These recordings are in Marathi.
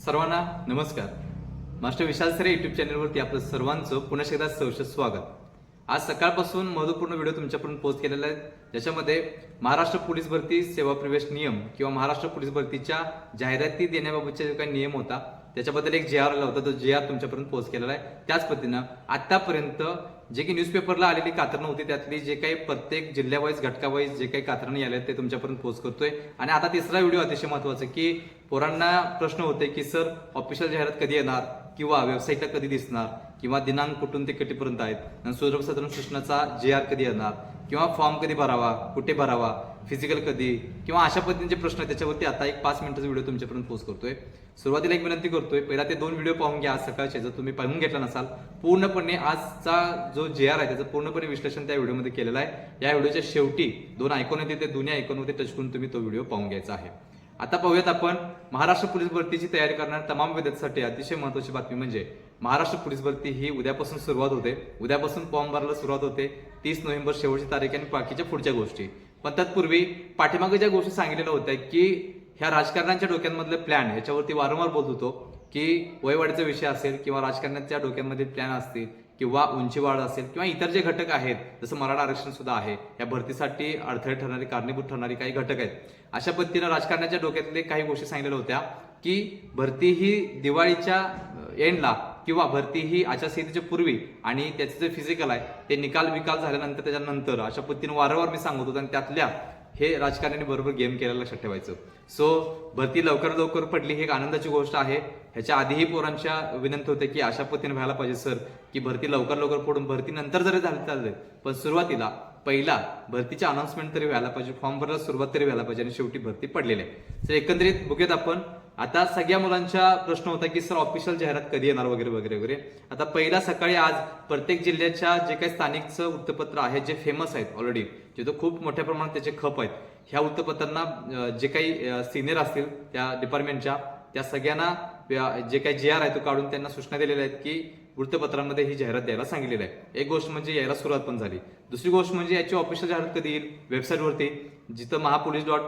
सर्वांना नमस्कार. मास्टर विशाल सरे युट्यूब चॅनलवरती आपलं सर्वांचं पुन्हा एकदा सहर्ष स्वागत. आज सकाळपासून महत्त्वपूर्ण व्हिडिओ तुमच्यापर्यंत पोस्ट केलेला आहे. ज्याच्यामध्ये महाराष्ट्र पोलीस भरती सेवा प्रवेश नियम किंवा महाराष्ट्र पोलीस भरतीच्या जाहिराती देण्याबाबतचा जो काही नियम होता त्याच्याबद्दल एक जे आर आला होता तो जे आर तुमच्यापर्यंत पोस्ट केलेला आहे. त्याच पद्धतीनं आतापर्यंत जे काही न्यूजपेपरला आलेली कातरणं होती त्यातली जे काही प्रत्येक जिल्ह्यावाईज घटकावाईज जे काही कातरणी आले ते तुमच्यापर्यंत पोस्ट करतोय. आणि आता तिसरा व्हिडिओ अतिशय महत्त्वाचा की पोरांना प्रश्न होते की सर ऑफिशियल जाहिरात कधी येणार? किंवा वेबसाईटला कधी दिसणार? किंवा दिनांक कुठून ते कटीपर्यंत आहेत? आणि सर्वसाधारण सूचनाचा जे आर कधी येणार? किंवा फॉर्म कधी भरावा? कुठे भरावा? फिजिकल कधी? किंवा अशा पद्धतीचे प्रश्न त्याच्यावरती आता एक पाच मिनिटाचा व्हिडिओ तुमच्यापर्यंत पोस्ट करतोय. सुरुवातीला एक विनंती करतोय पहिला ते दोन व्हिडिओ पाहून घ्या आज सकाळचे जर तुम्ही पाहून घेतला नसाल. पूर्णपणे आजचा जो जे आर आहे त्याचं पूर्णपणे विश्लेषण त्या व्हिडिओमध्ये केलेलं आहे. या व्हिडिओच्या शेवटी दोन आयकॉन येते ते दोन्ही आयकॉनमध्ये टच करून तुम्ही तो व्हिडिओ पाहून घ्यायचा आहे. आता पाहूयात आपण महाराष्ट्र पोलीस भरतीची तयारी करणाऱ्या तमाम विद्यार्थ्यांसाठी अतिशय महत्वाची बातमी म्हणजे महाराष्ट्र पोलीस भरती ही उद्यापासून सुरुवात होते. उद्यापासून फॉर्म भरायला सुरुवात होते. तीस नोव्हेंबर शेवटची तारीख आणि बाकीच्या पुढच्या गोष्टी. पण तत्पूर्वी पाठीमागे ज्या गोष्टी सांगितलेल्या होत्या की ह्या राजकारण्यांच्या डोक्यांमधले प्लॅन ह्याच्यावरती वारंवार बोलत होतो की वयवाढीचा विषय असेल किंवा राजकारण्यांच्या डोक्यांमध्ये प्लॅन असतील किंवा उंची वाढ असेल किंवा इतर जे घटक आहेत जसं मराठा आरक्षण सुद्धा आहे या भरतीसाठी अडथळे ठरणारी कारणीभूत ठरणारी काही घटक आहेत. अशा पद्धतीनं राजकारणाच्या डोक्यातले काही गोष्टी सांगितलेल्या होत्या की भरती ही दिवाळीच्या एंडला किंवा भरती ही आचारसंहितेच्या पूर्वी आणि त्याचे जे फिजिकल आहे ते निकाल विकाल झाल्यानंतर त्याच्यानंतर अशा पद्धतीने वारंवार मी सांगत होतो आणि त्यातल्या हे राजकारण्यांनी बरोबर गेम केलेला लक्षात ठेवायचं. सो भरती लवकर लवकर पडली ही एक आनंदाची गोष्ट आहे. ह्याच्या आधीही पोरांच्या विनंती होते की अशा पद्धतीने व्हायला पाहिजे सर की भरती लवकर लवकर पडून भरती नंतर जरी झाली चालले. पण सुरुवातीला पहिला भरतीच्या अनाउन्समेंट तरी व्हायला पाहिजे फॉर्म भरायला सुरुवात तरी व्हायला पाहिजे आणि शेवटी भरती पडलेली आहे. तर एकंदरीत बघूयात आपण आता सगळ्या मुलांचा प्रश्न होता की सर ऑफिशियल जाहिरात कधी येणार वगैरे वगैरे वगैरे? आता पहिला सकाळी आज प्रत्येक जिल्ह्याच्या जे काही स्थानिकचं वृत्तपत्र आहे जे फेमस आहेत ऑलरेडी जिथं खूप मोठ्या प्रमाणात त्याचे खप आहेत ह्या वृत्तपत्रांना जे काही सिनियर असतील त्या डिपार्टमेंटच्या त्या सगळ्यांना जे काही जे आर आहे तो काढून त्यांना सूचना दिलेल्या आहेत की वृत्तपत्रांमध्ये ही जाहिरात द्यायला सांगितलेली आहे. एक गोष्ट म्हणजे यायला सुरुवात पण झाली. दुसरी गोष्ट म्हणजे याची ऑफिशियल जाहिरात कधी येईल? वेबसाईटवरती जिथं महापोलीस डॉट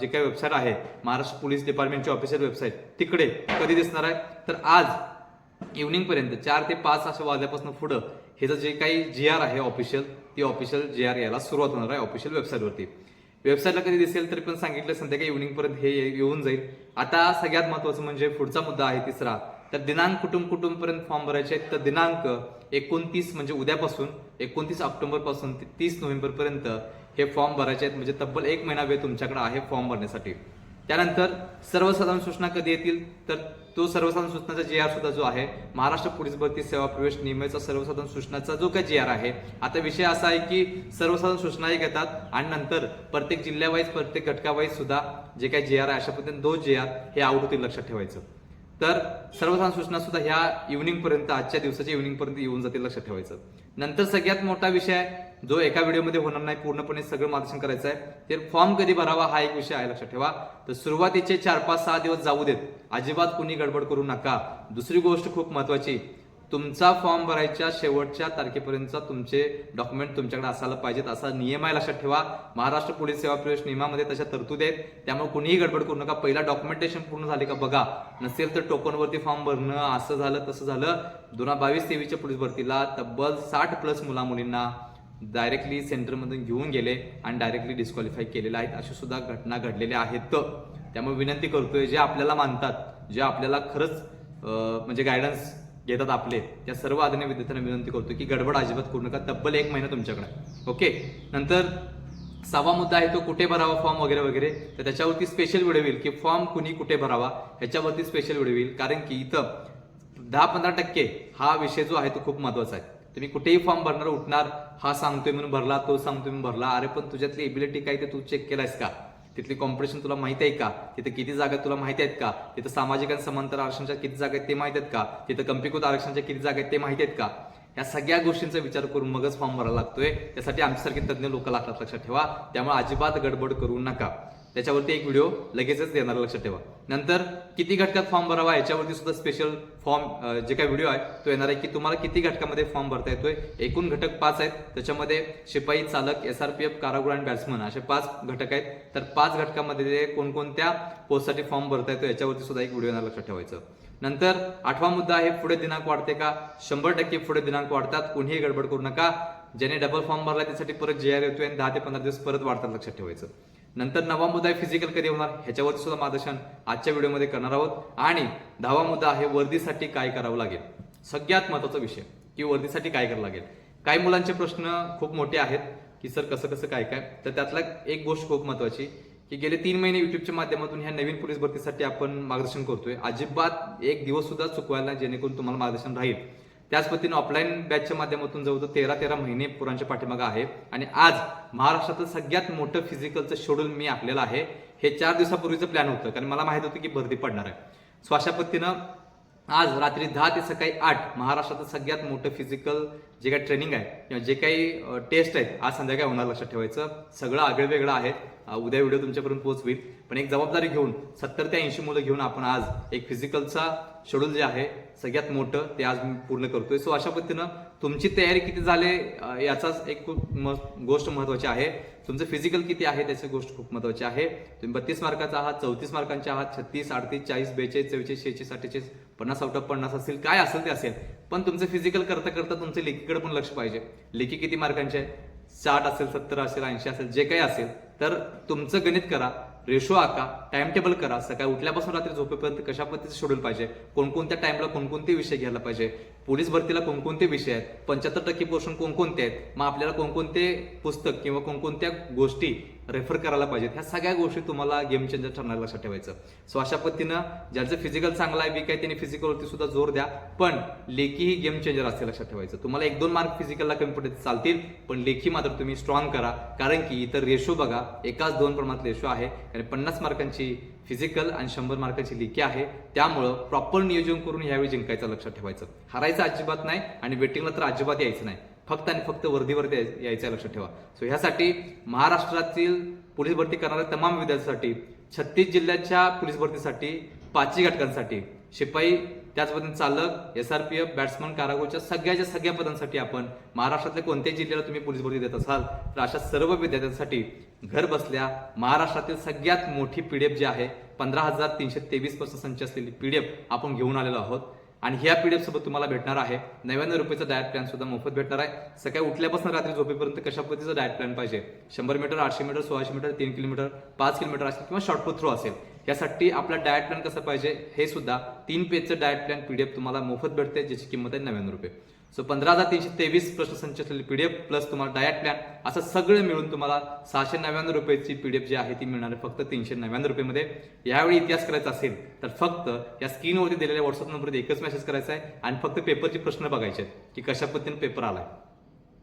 जे काही वेबसाईट आहे महाराष्ट्र पोलीस डिपार्टमेंटची ऑफिशियल वेबसाईट तिकडे कधी दिसणार आहे? तर आज इव्हनिंगपर्यंत चार ते पाच अशा वाजल्यापासून पुढं ह्याचं जे काही जी आर आहे ऑफिशियल ती ऑफिशियल जी आर यायला सुरुवात होणार आहे ऑफिशियल वेबसाईटवरती वेबसाईटला कधी दिसेल तरी पण सांगितलं संध्याकाळी इव्हनिंगपर्यंत हे येऊन जाईल. आता सगळ्यात महत्वाचं म्हणजे पुढचा मुद्दा आहे तिसरा. तर दिनांक कुटुंब कुटुंबपर्यंत फॉर्म भरायचे आहेत? तर दिनांक एकोणतीस म्हणजे उद्यापासून एकोणतीस ऑक्टोबरपासून ते तीस नोव्हेंबरपर्यंत हे फॉर्म भरायचे आहेत. म्हणजे तब्बल एक महिना वेळ तुमच्याकडे आहे फॉर्म भरण्यासाठी. त्यानंतर सर्वसाधारण सूचना कधी येतील? तर तो सर्वसाधारण सूचनाचा जे आर सुद्धा जो आहे महाराष्ट्र पोलीस भरती सेवा प्रवेश नियमाचा सर्वसाधारण सूचनाचा जो काही जे आर आहे आता विषय असा आहे की सर्वसाधारण सूचनाही घेतात आणि नंतर प्रत्येक जिल्ह्यावाईज प्रत्येक घटकावाईज सुद्धा जे काही जे आर आहे अशा पद्धतीने दोन जे आर हे आवृत्ती लक्षात ठेवायचं. तर सर्वसाधारण सूचना सुद्धा ह्या इव्हनिंग पर्यंत आजच्या दिवसाच्या इव्हनिंग पर्यंत येऊन जातील लक्षात ठेवायचं. नंतर सगळ्यात मोठा विषय आहे जो एका व्हिडिओमध्ये होणार नाही पूर्णपणे सगळं मार्गदर्शन करायचं आहे ते फॉर्म कधी भरावा हा एक विषय आहे लक्षात ठेवा. तर सुरुवातीचे चार पाच सहा दिवस जाऊ देत. अजिबात कुणी गडबड करू नका. दुसरी गोष्ट खूप महत्वाची तुमचा फॉर्म भरायच्या शेवटच्या तारखेपर्यंतचा तुमचे डॉक्युमेंट तुमच्याकडे असायला पाहिजेत. असा नियम आहे लक्षात ठेवा. महाराष्ट्र पोलीस सेवा प्रवेश नियमामध्ये तशा तरतूद आहेत. त्यामुळे कुणीही गडबड करू नका. पहिला डॉक्युमेंटेशन पूर्ण झाले का बघा. नसेल तर टोकनवरती फॉर्म भरणं असं झालं तसं झालं. दोन हजार बावीस तेवीसच्या पोलीस भरतीला तब्बल साठ प्लस मुला मुलींना डायरेक्टली सेंटरमधून घेऊन गेले आणि डायरेक्टली डिस्क्वालिफाय केलेले आहेत. अशा सुद्धा घटना घडलेल्या आहेत. त्यामुळे विनंती करतोय जे आपल्याला मानतात जे आपल्याला खरंच म्हणजे गायडन्स येतात आपले. त्या सर्व आदरणीय विद्यार्थ्यांना विनंती करतो की गडबड अजिबात करू नका. तब्बल एक महिना तुमच्याकडे ओके नंतर सहावा मुद्दा आहे तो कुठे भरावा फॉर्म वगैरे वगैरे? तर त्याच्यावरती स्पेशल व्हिडिओ येईल की फॉर्म कुणी कुठे भरावा? ह्याच्यावरती स्पेशल व्हिडिओ येईल. कारण की इथं दहा पंधरा टक्के हा विषय जो आहे तो खूप महत्त्वाचा आहे. तुम्ही कुठेही फॉर्म भरणार उठणार हा सांगतोय म्हणून भरला तो सांगतोय म्हणून भरला. अरे पण तुझ्यातली एबिलिटी काय ते तू चेक केलायस का? तिथली कॉम्पिटिशन तुला माहिती आहे का? तिथे किती जागा तुला माहिती आहेत का? तिथं सामाजिक आणि समांतर आरक्षणाच्या किती जागा आहेत ते माहिती आहेत का? तिथं कम्पिकृत आरक्षणाच्या किती जागा आहेत ते माहिती आहेत का? या सगळ्या गोष्टींचा विचार करून मगच फॉर्म भरायला लागतोय. त्यासाठी आमच्यासारखे तज्ज्ञ लोक लागतात लक्षात ठेवा. त्यामुळे अजिबात गडबड करू नका. त्याच्यावरती एक व्हिडिओ लगेचच देणार लक्षात ठेवा. नंतर किती घटकात फॉर्म भरावा याच्यावरती सुद्धा स्पेशल फॉर्म जे काही व्हिडिओ आहे तो येणार आहे की तुम्हाला किती घटकामध्ये फॉर्म भरता येतोय. एकूण घटक पाच आहेत. त्याच्यामध्ये शिपाई चालक एस आर पी एफ कारागृह आणि बॅट्समन असे पाच घटक आहेत. तर पाच घटकामध्ये ते कोणकोणत्या पोस्टसाठी फॉर्म भरता येतो याच्यावरती सुद्धा एक व्हिडिओ येणार लक्षात ठेवायचं. नंतर आठवा मुद्दा आहे पुढे दिनांक वाढते का? शंभर टक्के पुढे दिनांक वाढतात. कोणीही गडबड करू नका. ज्याने डबल फॉर्म भरला त्यासाठी परत जे आर येतोय आणि दहा ते पंधरा दिवस परत वाढतात लक्षात ठेवायचं. नंतर नवा मुद्दा आहे फिजिकल कधी होणार ह्याच्यावरती सुद्धा मार्गदर्शन आजच्या व्हिडिओमध्ये करणार आहोत. आणि दहावा मुद्दा आहे वर्दीसाठी काय करावं लागेल? सगळ्यात महत्त्वाचा विषय की वर्दीसाठी काय करावं लागेल? काही मुलांचे प्रश्न खूप मोठे आहेत की सर कसं कसं काय काय? तर त्यातला एक गोष्ट खूप महत्वाची की गेले तीन महिने युट्यूबच्या माध्यमातून ह्या नवीन पोलीस भरतीसाठी आपण मार्गदर्शन करतोय. अजिबात एक दिवस सुद्धा चुकवायला जेणेकरून तुम्हाला मार्गदर्शन राहील. त्याच पद्धतीने ऑफलाईन बॅचच्या माध्यमातून जवळजवळ तेरा तेरा महिने पुरांच्या पाठीमागं आहे. आणि आज महाराष्ट्रातलं सगळ्यात मोठं फिजिकलचं शेड्यूल मी आखलेलं आहे. हे चार दिवसापूर्वीचं प्लॅन होतं. कारण मला माहीत होतं की भरती पडणार आहे. सो अशा पद्धतीनं आज रात्री दहा ते सकाळी आठ महाराष्ट्राचं सगळ्यात मोठं फिजिकल जे काही ट्रेनिंग आहे किंवा जे काही टेस्ट आहेत आज संध्याकाळी होणार लक्षात ठेवायचं. सगळं आगळं वेगळं आहे उद्या व्हिडिओ तुमच्यापर्यंत पोहोचवील पण एक जबाबदारी घेऊन सत्तर ते ऐंशी मुलं घेऊन आपण आज एक फिजिकलचा शेड्यूल जे आहे सगळ्यात मोठं ते आज मी पूर्ण करतोय. सो अशा पद्धतीनं तुमची तयारी किती झाले याचाच एक खूप म- गोष्ट महत्वाची आहे. तुमचं फिजिकल किती आहे त्याची गोष्ट खूप महत्वाची आहे. तुम्ही बत्तीस मार्काचा आहात चौतीस मार्कांचे आहात छत्तीस अडतीस चाळीस बेचाळीस चव्वेचाळीस शेहेचाळीस अठ्ठेचाळीस पन्नास आउट ऑफ पन्नास असेल काय असेल ते असेल. पण तुमचं फिजिकल करता करता तुमचं लेखीकडे पण लक्ष पाहिजे. लेखी किती मार्कांचे आहे साठ असेल सत्तर असेल ऐंशी असेल जे काही असेल. तर तुमचं गणित करा रेशो आका टाइम टेबल करा. सकाळी उठल्यापासून रात्री झोपेपर्यंत कशा पद्धतीचं शेड्यूल पाहिजे? कोणकोणत्या टाइमला कोणकोणते विषय घ्यायला पाहिजे? पोलीस भरतीला कोणकोणते विषय आहेत? पंच्याहत्तर टक्के पोर्शन कोणकोणते आहेत? मग आपल्याला कोणकोणते पुस्तक किंवा कोणकोणत्या गोष्टी रेफर करायला पाहिजेत. ह्या सगळ्या गोष्टी तुम्हाला गेम चेंजर ठरणार लक्षात ठेवायचं. सो अशा पद्धतीनं ज्यांचं फिजिकल चांगलं आहे वीक आहे त्यांनी फिजिकलवरती सुद्धा जोर द्या. पण लेखी ही गेम चेंजर असते लक्षात ठेवायचं. तुम्हाला एक दोन मार्क फिजिकलला कमी पडते चालतील पण लेखी मात्र तुम्ही स्ट्रॉंग करा. कारण की इतर रेशो बघा एकाच दोन प्रमाणात रेशो आहे. आणि पन्नास मार्कांची फिजिकल आणि शंभर मार्कांची लेखी आहे. त्यामुळं प्रॉपर नियोजन करून यावेळी जिंकायचं लक्षात ठेवायचं. हरायचं अजिबात नाही आणि वेटिंगला तर अजिबात यायचं नाही. फक्त आणि फक्त वर्दीवरती यायचं आहे लक्षात ठेवा. सो ह्यासाठी महाराष्ट्रातील पोलीस भरती करणाऱ्या तमाम विद्यार्थ्यांसाठी छत्तीस जिल्ह्याच्या पोलीस भरतीसाठी पाचही घटकांसाठी शिपाई त्याच आर चालक एफ बॅट्समन कारागोच्या सगळ्याच्या सगळ्या पदांसाठी आपण महाराष्ट्रातल्या कोणत्याही जिल्ह्याला तुम्ही पोलीस भरती देत असाल तर अशा सर्व विद्यार्थ्यांसाठी घर बसल्या महाराष्ट्रातील सगळ्यात मोठी पीडीएफ जी आहे पंधरा हजार तीनशे तेवीस पर्सेंट संच असलेली पीडीएफ आपण घेऊन आलेलो आहोत. आणि ह्या पी डी एफ सोबत तुम्हाला भेटणार आहे. नव्याण्णव रुपयाचा डायट प्लॅन सुद्धा मोफत भेटणार आहे. सकाळी उठल्यापासून रात्री झोपेपर्यंत कशा पद्धतीचा डायट प्लॅन पाहिजे? शंभर मीटर आठशे मीटर सोळाशे मीटर तीन किलोमीटर पाच किलोमीटर असेल किंवा शॉर्टपुट थ्रो असेल. यासाठी आपला डायट प्लॅन कसं पाहिजे? हे सुद्धा तीन पेजचं diet plan P D F तुम्हाला मोफत भेटते ज्याची किंमत आहे नव्याण्णव रुपये. सो पंधरा हजार तीनशे तेवीस प्रश्नसंच असलेली पीडीएफ प्लस तुम्हाला डायट प्लॅन असं सगळं मिळून तुम्हाला सहाशे नव्याण्णव रुपयाची पीडीएफ जी आहे ती मिळणार आहे फक्त तीनशे नव्याण्णव रुपयेमध्ये यावेळी इतिहास करायचा असेल तर फक्त या स्क्रीनवरती दिलेल्या व्हॉट्सअप नंबरवरती एकच मेसेज करायचा आहे आणि फक्त पेपरचे प्रश्न बघायचे आहेत की कशा पद्धतीने पेपर आलाय.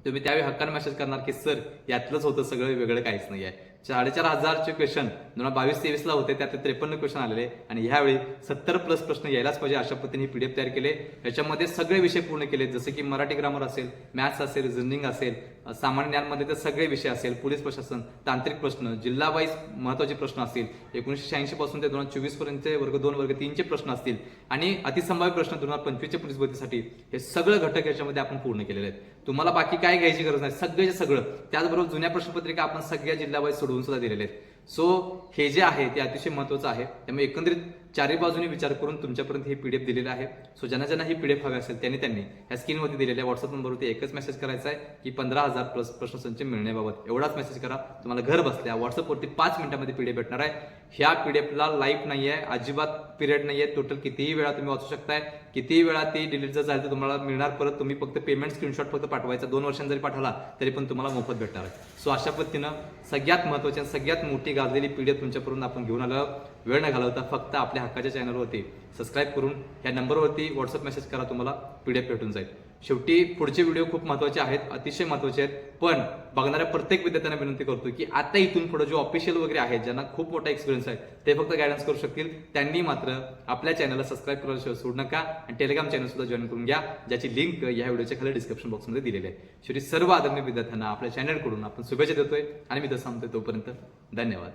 तुम्ही त्यावेळी हक्काने मेसेज करणार की सर यातलंच होतं सगळं वेगळं काहीच नाही आहे. साडेचार हजारचे क्वेश्चन दोन हजार बावीस तेवीसला होते त्यात त्रेपन्न क्वेश्चन आलेले. आणि ह्यावेळी सत्तर प्लस प्रश्न यायलाच पाहिजे अशा पद्धतीने पीडीएफ तयार केले. याच्यामध्ये सगळे विषय पूर्ण केले. जसे की मराठी ग्रामर असेल मॅथ्स असेल रिझनिंग असेल सामान्य ज्ञानमध्ये तर सगळे विषय असेल पोलीस प्रशासन तांत्रिक प्रश्न जिल्हा वाईज महत्त्वाचे प्रश्न असतील एकोणीसशे शहाऐंशी पासून ते दोन हजार चोवीस पर्यंतचे वर्ग दोन वर्ग तीनचे प्रश्न असतील आणि अतिसंभाव्य प्रश्न दोन हजार पंचवीसच्या पोलीस भरतीसाठी हे सगळं घटक याच्यामध्ये आपण पूर्ण केलेले आहेत. तुम्हाला बाकी काय घ्यायची गरज नाही सगळ्याचे सगळं. त्याचबरोबर जुन्या प्रश्नपत्रिका आपण सगळ्या जिल्हा वाईज सोडवून सुद्धा दिलेले आहेत. सो हे जे आहे ते अतिशय महत्वाचं आहे. त्यामुळे एकंदरीत चारही बाजूने विचार करून तुमच्यापर्यंत ही पीडीएफ दिलेलं आहे. सो ज्यांना ज्यांना ही पीडीएफ हवी असेल त्यांनी त्यांनी ह्या स्क्रीनवरती दिलेल्या व्हॉट्सअप नंबरवरती एकच मेसेज करायचा आहे की पंधरा हजार प्लस प्रश्नसंच मिळण्याबाबत. एवढाच मेसेज करा. तुम्हाला घर बसल्या व्हॉट्सअपवरती पाच मिनिटांमध्ये पीडीएफ भेटणार आहे. ह्या पीडीएफला लाईफ नाही आहे अजिबात पिरियड नाही आहे टोटल कितीही वेळा तुम्ही वाचू शकताय कितीही वेळा ती डिलीट जर झाली तर तुम्हाला मिळणार परत. तुम्ही फक्त पेमेंट स्क्रीनशॉट फक्त पाठवायचा. दोन वर्षांनी जरी पाठवला तरी पण तुम्हाला मोफत भेटणार आहे. सो अशा पद्धतीनं सगळ्यात महत्वाची आणि सगळ्यात मोठी गाजलेली पीडीएफ तुमच्यापर्यंत आपण घेऊन आलो वेळ न घालवता फक्त आपल्या हक्काच्या चॅनलवरती सबस्क्राईब करून या नंबरवरती व्हॉट्सअप मेसेज करा तुम्हाला पीडीएफ भेटून जाईल. शेवटी पुढचे व्हिडिओ खूप महत्त्वाचे आहेत अतिशय महत्त्वाचे आहेत पण बघणाऱ्या प्रत्येक विद्यार्थ्यांना विनंती करतो की आता इथून पुढे जो ऑफिशियल वगैरे आहेत ज्यांना खूप मोठा एक्सपिरियन्स आहे ते फक्त गायडन्स करू शकतील. त्यांनी मात्र आपल्या चॅनलला सबस्क्राईब करायला सोडू नका आणि टेलिग्राम चॅनल सुद्धा जॉईन करून घ्या ज्याची लिंक या व्हिडिओच्या खाली डिस्क्रिप्शन बॉक्समध्ये दिलेली आहे. शेवटी सर्व आदरणीय विद्यार्थ्यांना आपल्या चॅनलकडून आपण शुभेच्छा देतोय आणि मी तसं सांगतोय तोपर्यंत धन्यवाद.